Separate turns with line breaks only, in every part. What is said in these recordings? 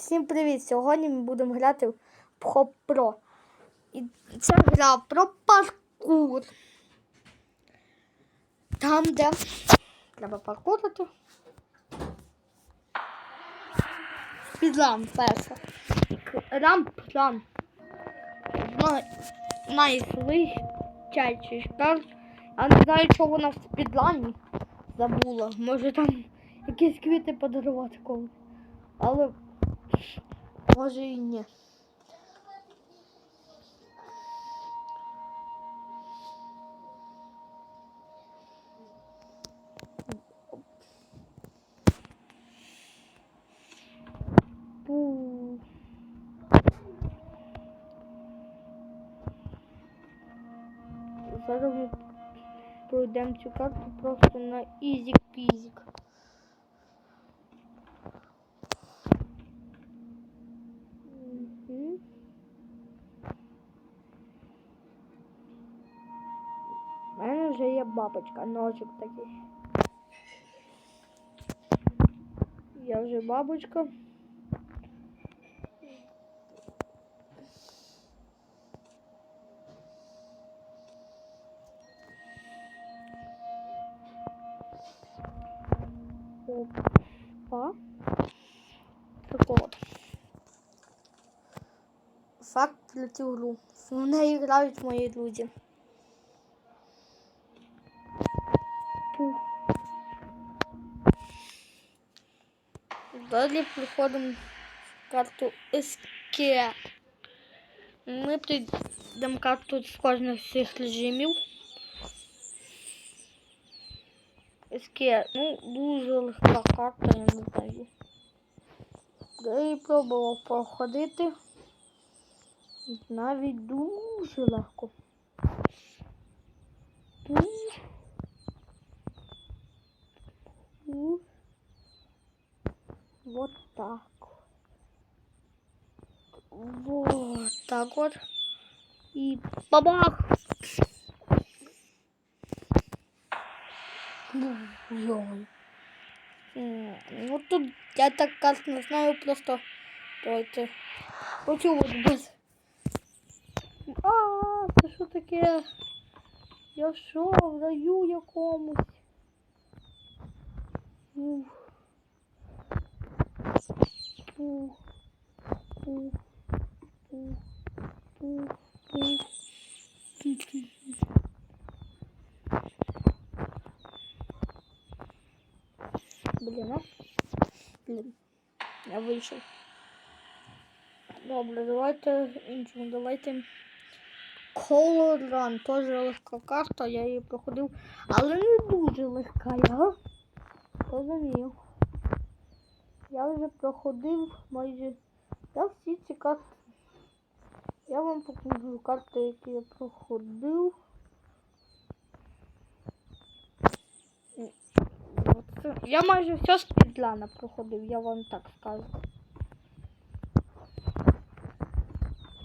Всім привіт! Сьогодні ми будемо грати в Pop Pro. І це гра про паркур. Там, де треба паркурити. Спідран перше. Рамп-ран. Най- Найшвидчайший шпер. Я не знаю, що вона в спідлані забула. Може там якісь квіти подарувати комусь. Але може і ні. Пу. Зараз ми пройдемо цю карту просто на ізік-пізік. бабочка, ножик такий. Я вже бабочка. Опа. Так от. Факт про цю гру. В неї грають мої друзі. Далі приходимо в карту Escape. Ми прийдемо карту з з цих режимів. Escape. Ну, дуже легка карта, я не знаю. Я її пробував проходити. Навіть дуже легко. Пу. Вот так. Вот так вот. И бабах! Ой. Ну тут я так как не знаю, просто давайте. Хочу вот без. А, це що таке? Я що, в раю якомусь? Ух. Ух. Ух. Блін, а? Блін. Я вийшов. Добре, давайте іншому, давайте. Run, теж легка карта, я її проходив, але не дуже легка, я розумію. Я вже проходив майже. Я всі ці карти. Я вам покажу карти, які я проходив. Я майже все з підлана проходив, я вам так скажу.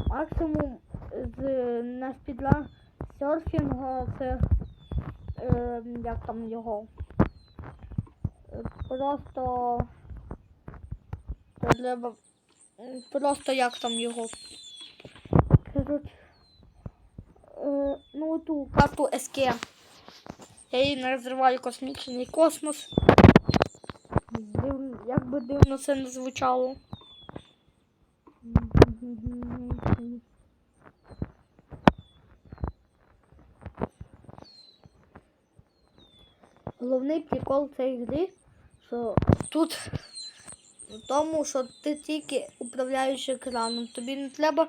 Максимум з на спідла серфінгу це е, як там його. Е, Просто треба просто як там його. Кажуть, е, ну ту карту СК. Я її називаю космічний космос. Як би дивно це не звучало. Головний прикол цієї гри, що тут тому, що ти тільки управляєш екраном. Тобі не треба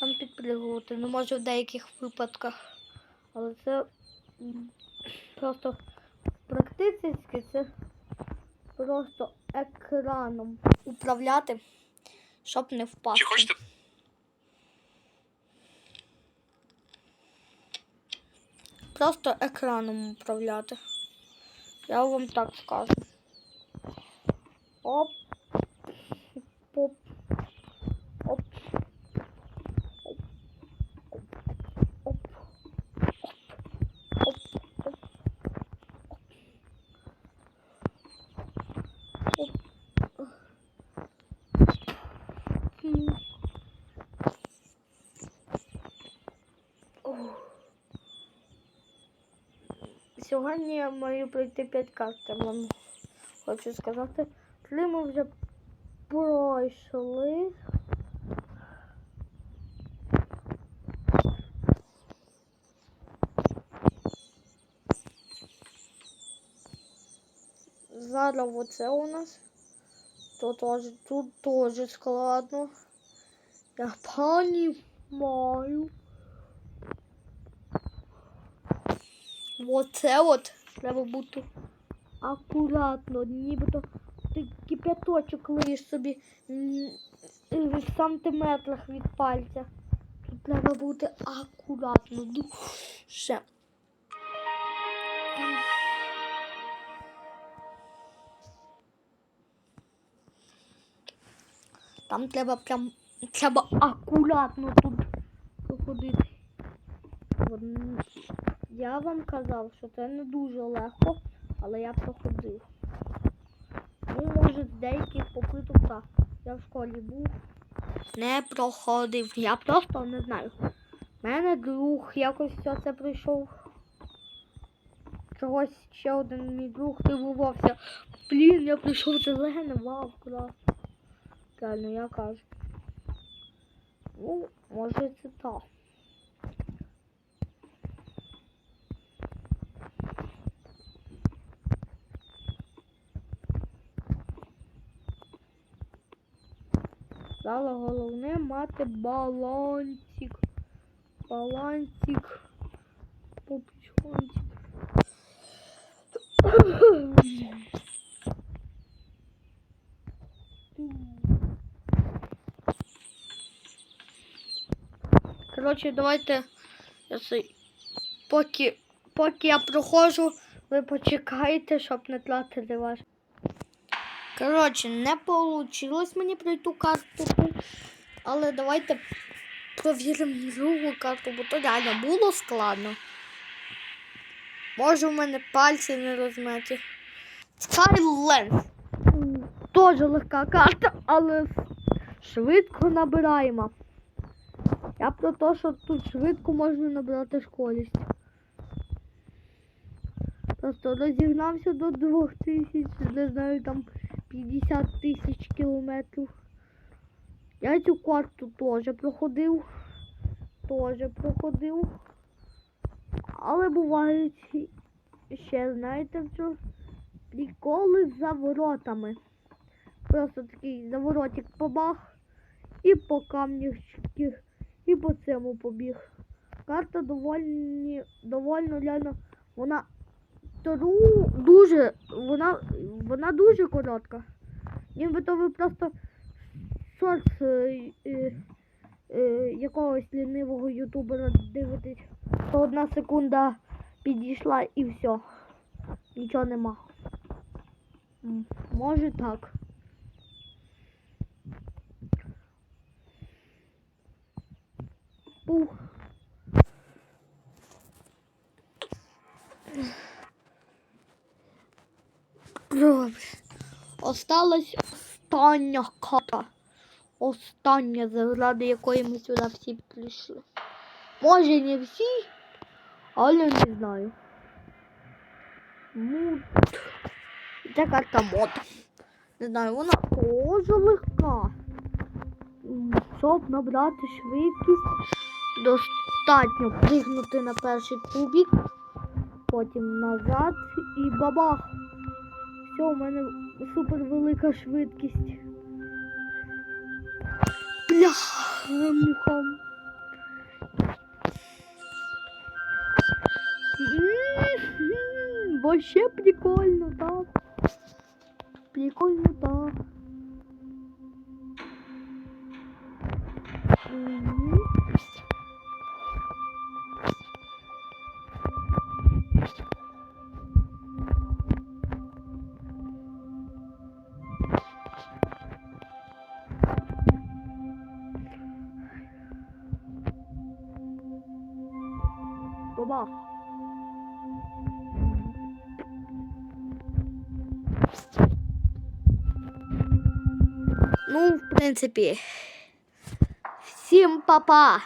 там підпригувати, ну може в деяких випадках. Але це просто практично це просто екраном управляти, щоб не впасти.
Чи хочете
Просто екраном управляти. Я вам так скажу. Оп. Поп. Оп. Оп. Оп. Оп. Оп. Оп. Оп. Сьогодні я маю пройти 5 карт, вам хочу сказати. Три ми вже пройшли. Зараз оце у нас. Тут теж, тут теж складно. Я понімаю. Оце от треба бути акуратно, нібито ти кипяточок лиєш собі в сантиметрах від пальця. Тут треба бути акуратно. Дуже. Там треба прям треба акуратно тут проходити. Я вам казав, що це не дуже легко, але я проходив. Ну, може, з деяких попиток так. Я в школі був, не проходив. Я просто не знаю. У мене друг якось все це пройшов. Чогось ще один мій друг дивувався. Блін, я прийшов зелене, вау, клас. Реально, я кажу. Ну, може це так. Стало головне мати балансик. Балансик. Попчончик. Коротше, давайте я поки, поки я проходжу, ви почекайте, щоб не тратити ваш. Коротше, не вийшло мені пройти карту, але давайте провіримо другу карту, бо то реально було складно. Може в мене пальці не розметі. Skylands. Теж легка карта, але швидко набираємо. Я про те, що тут швидко можна набрати школість. Просто розігнався до 2000, не знаю, там 50 тисяч кілометрів. Я цю карту теж проходив. Теж проходив. Але бувають ще, знаєте, що приколи з заворотами. Просто такий заворотик побах і по камнячки, і по цьому побіг. Карта доволі, довольно реально, вона Тору дуже, вона, вона дуже коротка. Нібито ви просто шорт е, е, е, якогось лінивого ютубера дивитесь, то одна секунда підійшла і все. Нічого нема. Може так. Ух. Добре. Осталась остання карта. Остання, заради якої ми сюди всі прийшли. Може не всі, але не знаю. Мут. Це карта мод. Не знаю, вона дуже легка. Щоб набрати швидкість, достатньо пригнути на перший кубик, потім назад і бабах. Все, у мене супер велика швидкість. Бля, муха. Вообще прикольно, так. Прикольно, так. Мгм. Бабах. Ну, в принципі. Всім па-па!